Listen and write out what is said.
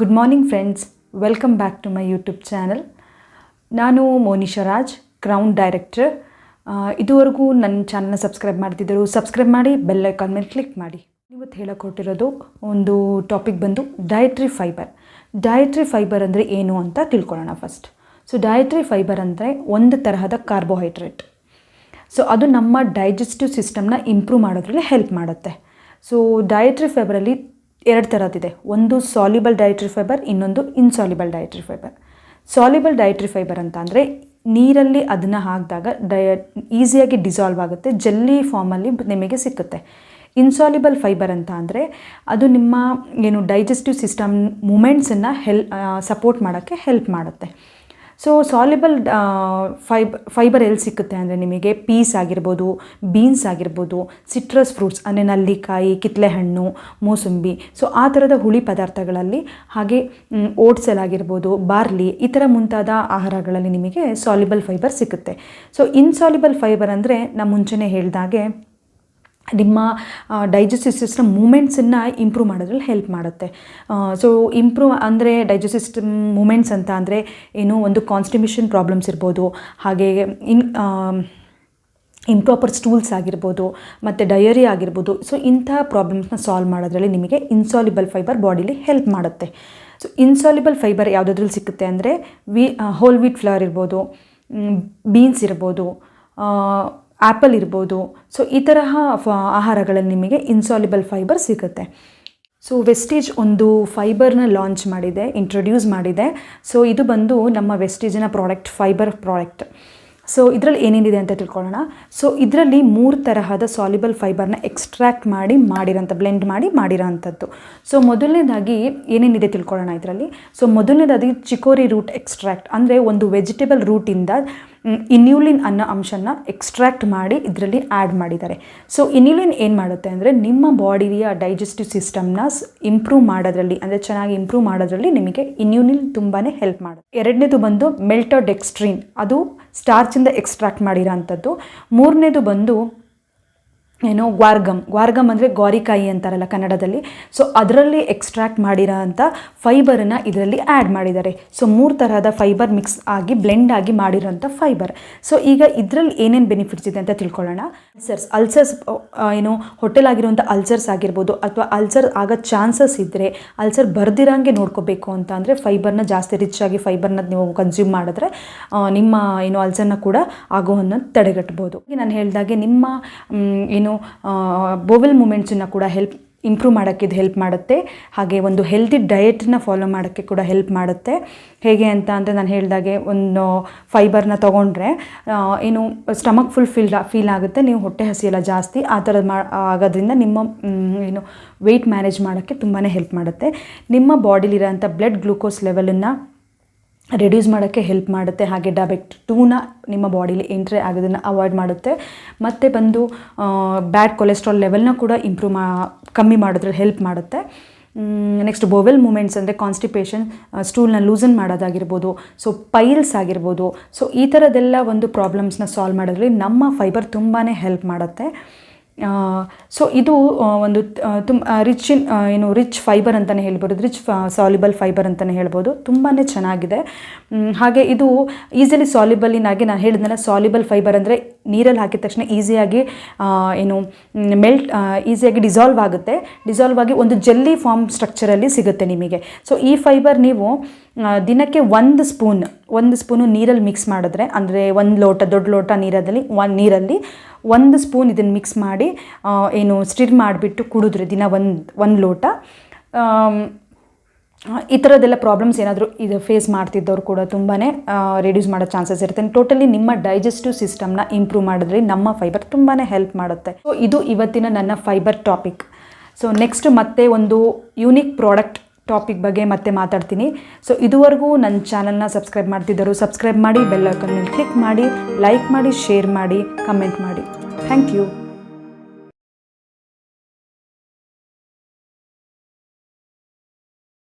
Good morning friends welcome back to my YouTube channel ನಾನು Monisha Raj crown director ಇದುವರೆಗೂ ನನ್ನ ಚಾನಲ್ನ ಸಬ್ಸ್ಕ್ರೈಬ್ ಮಾಡ್ತಿದ್ದರು ಸಬ್ಸ್ಕ್ರೈಬ್ ಮಾಡಿ ಬೆಲ್ ಐಕಾನ್ ಮೇಲೆ ಕ್ಲಿಕ್ ಮಾಡಿ. ಇವತ್ತು ಹೇಳಕೊಟ್ಟಿರೋದು ಒಂದು ಟಾಪಿಕ್ ಬಂದು ಡಯಟ್ರಿ ಫೈಬರ್ ಡಯಟ್ರಿ ಫೈಬರ್ ಅಂದರೆ ಏನು ಅಂತ ತಿಳ್ಕೊಳ್ಳೋಣ ಫಸ್ಟ್ ಸೊ ಡಯಟ್ರಿ ಫೈಬರ್ ಅಂದರೆ ಒಂದು ತರಹದ ಕಾರ್ಬೋಹೈಡ್ರೇಟ್ ಸೊ ಅದು ನಮ್ಮ ಡೈಜೆಸ್ಟಿವ್ ಸಿಸ್ಟಮ್ನ ಇಂಪ್ರೂವ್ ಮಾಡೋದ್ರಲ್ಲಿ ಹೆಲ್ಪ್ ಮಾಡುತ್ತೆ. ಸೊ ಡಯಟ್ರಿ ಫೈಬರಲ್ಲಿ ಎರಡು ಥರದ್ದಿದೆ ಒಂದು ಸಾಲಿಬಲ್ ಡಯಟ್ರಿ ಫೈಬರ್ ಇನ್ನೊಂದು insoluble dietary fibre soluble dietary fibre ಅಂತ ಅಂದರೆ ನೀರಲ್ಲಿ ಅದನ್ನು ಹಾಕಿದಾಗ ಡಯ ಈಸಿಯಾಗಿ ಡಿಸಾಲ್ವ್ ಆಗುತ್ತೆ ಜಲ್ಲಿ ಫಾರ್ಮಲ್ಲಿ ನಿಮಗೆ ಸಿಕ್ಕುತ್ತೆ. ಇನ್ಸಾಲಿಬಲ್ ಫೈಬರ್ ಅಂತ ಅಂದರೆ ಅದು ನಿಮ್ಮ ಏನು ಡೈಜೆಸ್ಟಿವ್ ಸಿಸ್ಟಮ್ ಮೂಮೆಂಟ್ಸನ್ನು ಹೆಲ್ ಸಪೋರ್ಟ್ ಮಾಡೋಕ್ಕೆ ಹೆಲ್ಪ್ ಮಾಡುತ್ತೆ. ಸೊ ಸಾಲಿಬಲ್ ಫೈಬ್ ಫೈಬರ್ ಎಲ್ಲಿ ಸಿಕ್ಕುತ್ತೆ ಅಂದರೆ ನಿಮಗೆ ಪೀಸ್ ಆಗಿರ್ಬೋದು ಬೀನ್ಸ್ ಆಗಿರ್ಬೋದು ಸಿಟ್ರಸ್ ಫ್ರೂಟ್ಸ್ ಅಂದರೆ ನಲ್ಲಿಕಾಯಿ, ಕಿತ್ಲೆಹಣ್ಣು, ಮೂಸಂಬಿ. ಸೊ ಆ ಥರದ ಹುಳಿ ಪದಾರ್ಥಗಳಲ್ಲಿ ಹಾಗೆ ಓಟ್ಸಲ್ ಆಗಿರ್ಬೋದು ಬಾರ್ಲಿ ಈ ಥರ ಮುಂತಾದ ಆಹಾರಗಳಲ್ಲಿ ನಿಮಗೆ ಸಾಲಿಬಲ್ ಫೈಬರ್ ಸಿಕ್ಕುತ್ತೆ. ಸೊ ಇನ್ಸಾಲಿಬಲ್ ಫೈಬರ್ ಅಂದರೆ ನಾನು ಮುಂಚೆನೇ ಹೇಳಿದಾಗೆ ನಿಮ್ಮ ಡೈಜೆಸ್ಟಿವ್ ಸಿಸ್ಟಮ್ ಮೂಮೆಂಟ್ಸನ್ನು ಇಂಪ್ರೂವ್ ಮಾಡೋದ್ರಲ್ಲಿ ಹೆಲ್ಪ್ ಮಾಡುತ್ತೆ. ಸೊ ಇಂಪ್ರೂವ್ ಅಂದರೆ ಡೈಜೆಸ್ಟಿವ್ ಸಿಸ್ಟಮ್ ಮೂಮೆಂಟ್ಸ್ ಅಂತ ಅಂದರೆ ಏನು, ಒಂದು ಕಾನ್ಸ್ಟಿಮೇಷನ್ ಪ್ರಾಬ್ಲಮ್ಸ್ ಇರ್ಬೋದು, ಹಾಗೆ ಇನ್ ಇಂಪ್ರಾಪರ್ ಸ್ಟೂಲ್ಸ್ ಆಗಿರ್ಬೋದು, ಮತ್ತು ಡಯರಿ ಆಗಿರ್ಬೋದು ಸೊ ಇಂಥ ಪ್ರಾಬ್ಲಮ್ಸ್ನ ಸಾಲ್ವ್ ಮಾಡೋದ್ರಲ್ಲಿ ನಿಮಗೆ ಇನ್ಸಾಲಿಬಲ್ ಫೈಬರ್ ಬಾಡಿಲಿ ಹೆಲ್ಪ್ ಮಾಡುತ್ತೆ. ಸೊ ಇನ್ಸಾಲಿಬಲ್ ಫೈಬರ್ ಯಾವುದಾದ್ರಲ್ಲಿ ಸಿಗುತ್ತೆ ಅಂದರೆ, ವಿ ಹೋಲ್ ವೀಟ್ ಫ್ಲವರ್ ಇರ್ಬೋದು ಬೀನ್ಸ್ ಇರ್ಬೋದು ಆ್ಯಪಲ್ ಇರ್ಬೋದು. ಸೊ ಈ ತರಹ ಆಹಾರಗಳಲ್ಲಿ ನಿಮಗೆ ಇನ್ಸಾಲಿಬಲ್ ಫೈಬರ್ ಸಿಗುತ್ತೆ. ಸೊ ವೆಸ್ಟೇಜ್ ಒಂದು ಫೈಬರ್ನ ಲಾಂಚ್ ಮಾಡಿದೆ ಇಂಟ್ರೊಡ್ಯೂಸ್ ಮಾಡಿದೆ. ಸೊ ಇದು ಬಂದು ನಮ್ಮ ವೆಸ್ಟೇಜಿನ ಪ್ರಾಡಕ್ಟ್ ಫೈಬರ್ ಪ್ರಾಡಕ್ಟ್ ಸೊ ಇದರಲ್ಲಿ ಏನೇನಿದೆ ಅಂತ ತಿಳ್ಕೊಳ್ಳೋಣ. ಸೊ ಇದರಲ್ಲಿ ಮೂರು ತರಹದ ಸಾಲಿಬಲ್ ಫೈಬರ್ನ ಎಕ್ಸ್ಟ್ರಾಕ್ಟ್ ಮಾಡಿ, ಮಾಡಿರೋಂಥ ಬ್ಲೆಂಡ್ ಮಾಡಿ ಮಾಡಿರೋಂಥದ್ದು. ಸೊ ಮೊದಲನೇದಾಗಿ ಏನೇನಿದೆ ತಿಳ್ಕೊಳ್ಳೋಣ ಇದರಲ್ಲಿ? ಸೊ ಮೊದಲನೇದಾಗಿ ಚಿಕೋರಿ ರೂಟ್ ಎಕ್ಸ್ಟ್ರಾಕ್ಟ್ ಅಂದರೆ ಒಂದು ವೆಜಿಟೇಬಲ್ ರೂಟಿಂದ ಇನ್ಯೂಲಿನ್ ಅನ್ನೋ ಅಂಶನ ಎಕ್ಸ್ಟ್ರಾಕ್ಟ್ ಮಾಡಿ ಇದರಲ್ಲಿ ಆ್ಯಡ್ ಮಾಡಿದ್ದಾರೆ. ಸೊ ಇನ್ಯುಲಿನ್ ಏನು ಮಾಡುತ್ತೆ ಅಂದರೆ ನಿಮ್ಮ ಬಾಡಿಯ ಡೈಜೆಸ್ಟಿವ್ ಸಿಸ್ಟಮ್ನ ಇಂಪ್ರೂವ್ ಮಾಡೋದ್ರಲ್ಲಿ, ಅಂದರೆ ಚೆನ್ನಾಗಿ ಇಂಪ್ರೂವ್ ಮಾಡೋದ್ರಲ್ಲಿ ನಿಮಗೆ ಇನ್ಯುಲಿನ್ ತುಂಬಾ ಹೆಲ್ಪ್ ಮಾಡುತ್ತೆ. ಎರಡನೇದು ಬಂದು ಮೆಲ್ಟೋ ಡೆಕ್ಸ್ಟ್ರೀನ್ ಅದು ಸ್ಟಾರ್ಚಿಂದ ಎಕ್ಸ್ಟ್ರಾಕ್ಟ್ ಮಾಡಿರೋ ಅಂಥದ್ದು ಮೂರನೇದು ಬಂದು ಏನೋ ಗ್ವಾರ್ಗಮ್ ಗ್ವಾರ್ಗಮ್ ಅಂದರೆ ಗೋರಿಕಾಯಿ ಅಂತಾರಲ್ಲ ಕನ್ನಡದಲ್ಲಿ. ಸೊ ಅದರಲ್ಲಿ ಎಕ್ಸ್ಟ್ರಾಕ್ಟ್ ಮಾಡಿರೋ ಅಂಥ ಫೈಬರನ್ನು ಇದರಲ್ಲಿ ಆ್ಯಡ್ ಮಾಡಿದ್ದಾರೆ. ಸೊ ಮೂರು ತರಹದ ಫೈಬರ್ ಮಿಕ್ಸ್ ಆಗಿ ಬ್ಲೆಂಡ್ ಆಗಿ ಮಾಡಿರೋಂಥ ಫೈಬರ್ ಸೊ ಈಗ ಇದರಲ್ಲಿ ಏನೇನು ಬೆನಿಫಿಟ್ಸ್ ಇದೆ ಅಂತ ತಿಳ್ಕೊಳ್ಳೋಣ. ಅಲ್ಸರ್ಸ್ ಅಲ್ಸರ್ಸ್ ಏನು ಹೋಟೆಲ್ ಆಗಿರುವಂಥ ಅಲ್ಸರ್ಸ್ ಆಗಿರ್ಬೋದು ಅಥವಾ ಅಲ್ಸರ್ ಆಗೋ ಚಾನ್ಸಸ್ ಇದ್ದರೆ ಅಲ್ಸರ್ ಬರ್ದಿರಂಗೆ ನೋಡ್ಕೋಬೇಕು ಅಂತ ಅಂದರೆ ಫೈಬರ್ನ ಜಾಸ್ತಿ ರಿಚ್ ಆಗಿ ಫೈಬರ್ನ ನೀವು ಕನ್ಸ್ಯೂಮ್ ಮಾಡಿದ್ರೆ ನಿಮ್ಮ, ಏನು ಅಲ್ಸರ್ನ ಕೂಡ ಆಗೋವನ್ನು ತಡೆಗಟ್ಬೋದು. ನಾನು ಹೇಳಿದಾಗೆ ನಿಮ್ಮ ಏನು ಬೋವೆಲ್ ಮೂಮೆಂಟ್ಸನ್ನು ಕೂಡ ಹೆಲ್ಪ್ ಇಂಪ್ರೂವ್ ಮಾಡೋಕ್ಕೆ ಇದು ಹೆಲ್ಪ್ ಮಾಡುತ್ತೆ. ಹಾಗೆ ಒಂದು ಹೆಲ್ದಿ ಡಯೆಟ್ನ ಫಾಲೋ ಮಾಡೋಕ್ಕೆ ಕೂಡ ಹೆಲ್ಪ್ ಮಾಡುತ್ತೆ. ಹೇಗೆ ಅಂತ ಅಂದರೆ ನಾನು ಹೇಳಿದಾಗೆ ಒಂದು ಫೈಬರ್ನ ತೊಗೊಂಡ್ರೆ ಏನು ಸ್ಟಮಕ್ ಫುಲ್ ಫೀಲ್ ಫೀಲ್ ಆಗುತ್ತೆ, ನೀವು ಹೊಟ್ಟೆ ಹಸಿಯೆಲ್ಲ ಜಾಸ್ತಿ, ಆ ಥರದ್ದು ಮಾ, ಆಗೋದ್ರಿಂದ ನಿಮ್ಮ ಏನು ವೆಯ್ಟ್ ಮ್ಯಾನೇಜ್ ಮಾಡೋಕ್ಕೆ ತುಂಬಾ ಹೆಲ್ಪ್ ಮಾಡುತ್ತೆ. ನಿಮ್ಮ ಬಾಡಿಲಿರೋಂಥ ಬ್ಲಡ್ ಗ್ಲೂಕೋಸ್ ಲೆವೆಲನ್ನು ರೆಡ್ಯೂಸ್ ಮಾಡೋಕ್ಕೆ ಹೆಲ್ಪ್ ಮಾಡುತ್ತೆ. ಹಾಗೆ ಡಾಬೆಕ್ಟ್ ಟೂನ ನಿಮ್ಮ ಬಾಡಿಲಿ ಎಂಟ್ರಿ ಆಗೋದನ್ನು ಅವಾಯ್ಡ್ ಮಾಡುತ್ತೆ. ಮತ್ತು ಬಂದು ಬ್ಯಾಡ್ ಕೊಲೆಸ್ಟ್ರಾಲ್ ಲೆವೆಲ್ನ ಕೂಡ ಇಂಪ್ರೂವ್ ಮಾ, ಕಮ್ಮಿ ಮಾಡೋದ್ರಲ್ಲಿ ಹೆಲ್ಪ್ ಮಾಡುತ್ತೆ. ನೆಕ್ಸ್ಟ್ ಬೋವೆಲ್ ಮೂಮೆಂಟ್ಸ್ ಅಂದರೆ ಕಾನ್ಸ್ಟಿಪೇಷನ್ ಸ್ಟೂಲ್ನ ಲೂಸನ್ ಮಾಡೋದಾಗಿರ್ಬೋದು ಸೊ ಪೈಲ್ಸ್ ಆಗಿರ್ಬೋದು. ಸೊ ಈ ಥರದ್ದೆಲ್ಲ ಒಂದು ಪ್ರಾಬ್ಲಮ್ಸ್ನ ಸಾಲ್ವ್ ಮಾಡೋದ್ರಲ್ಲಿ ನಮ್ಮ ಫೈಬರ್ ತುಂಬಾ ಹೆಲ್ಪ್ ಮಾಡುತ್ತೆ. ಸೊ ಇದು ಒಂದು ತುಂಬ ರಿಚ್ ಇನ್ ಏನು ರಿಚ್ ಫೈಬರ್ ಅಂತಲೇ ಹೇಳ್ಬೋದು ರಿಚ್ ಸಾಲಿಬಲ್ ಫೈಬರ್ ಅಂತಲೇ ಹೇಳ್ಬೋದು ತುಂಬಾ ಚೆನ್ನಾಗಿದೆ. ಹಾಗೆ ಇದು ಈಸಿಲಿ ಆಗಿ ನಾನು ಹೇಳಿದ್ನಲ್ಲ ಸಾಲಿಬಲ್ ಫೈಬರ್ ಅಂದರೆ ನೀರಲ್ಲಿ ಹಾಕಿದ ತಕ್ಷಣ ಈಸಿಯಾಗಿ ಏನು ಮೆಲ್ಟ್ ಈಸಿಯಾಗಿ ಡಿಸಾಲ್ವ್ ಆಗುತ್ತೆ. ಡಿಸಾಲ್ವ್ ಆಗಿ ಒಂದು ಜೆಲ್ಲಿ ಫಾರ್ಮ್ ಸ್ಟ್ರಕ್ಚರಲ್ಲಿ ಸಿಗುತ್ತೆ ನಿಮಗೆ. ಸೊ ಈ ಫೈಬರ್ ನೀವು ದಿನಕ್ಕೆ ಒಂದು ಸ್ಪೂನ್ ಒಂದು ಸ್ಪೂನು ನೀರಲ್ಲಿ ಮಿಕ್ಸ್ ಮಾಡಿದ್ರೆ, ಅಂದರೆ ಒಂದು ಲೋಟ, ದೊಡ್ಡ ಲೋಟ ನೀರಲ್ಲಿ, ಒಂದು ನೀರಲ್ಲಿ ಒಂದು ಸ್ಪೂನ್ ಇದನ್ನು ಮಿಕ್ಸ್ ಮಾಡಿ ಏನು ಸ್ಟಿರ್ ಮಾಡಿಬಿಟ್ಟು ಕುಡಿದ್ರೆ ದಿನ ಒಂದು ಒಂದು ಲೋಟ. ಈ ಥರದ್ದೆಲ್ಲ ಪ್ರಾಬ್ಲಮ್ಸ್ ಏನಾದರೂ ಇದು ಫೇಸ್ ಮಾಡ್ತಿದ್ದವ್ರು ಕೂಡ ತುಂಬಾ ರಿಡ್ಯೂಸ್ ಮಾಡೋ ಚಾನ್ಸಸ್ ಇರುತ್ತೆ. ಟೋಟಲಿ ನಿಮ್ಮ ಡೈಜೆಸ್ಟಿವ್ ಸಿಸ್ಟಮ್ನ ಇಂಪ್ರೂವ್ ಮಾಡಿದ್ರೆ ನಮ್ಮ ಫೈಬರ್ ತುಂಬಾ ಹೆಲ್ಪ್ ಮಾಡುತ್ತೆ. ಸೊ ಇದು ಇವತ್ತಿನ ನನ್ನ ಫೈಬರ್ ಟಾಪಿಕ್ ಸೊ ನೆಕ್ಸ್ಟ್ ಮತ್ತೆ ಒಂದು ಯೂನಿಕ್ ಪ್ರಾಡಕ್ಟ್ ಟಾಪಿಕ್ ಬಗ್ಗೆ ಮತ್ತೆ ಮಾತಾಡ್ತೀನಿ. ಸೊ ಇದುವರೆಗೂ ನನ್ನ ಚಾನಲ್ನ ಸಬ್ಸ್ಕ್ರೈಬ್ ಮಾಡ್ತಿದ್ದರು ಸಬ್ಸ್ಕ್ರೈಬ್ ಮಾಡಿ ಬೆಲ್ ಐಕನ್ ಮೇಲೆ ಕ್ಲಿಕ್ ಮಾಡಿ ಲೈಕ್ ಮಾಡಿ ಶೇರ್ ಮಾಡಿ ಕಮೆಂಟ್ ಮಾಡಿ. Thank you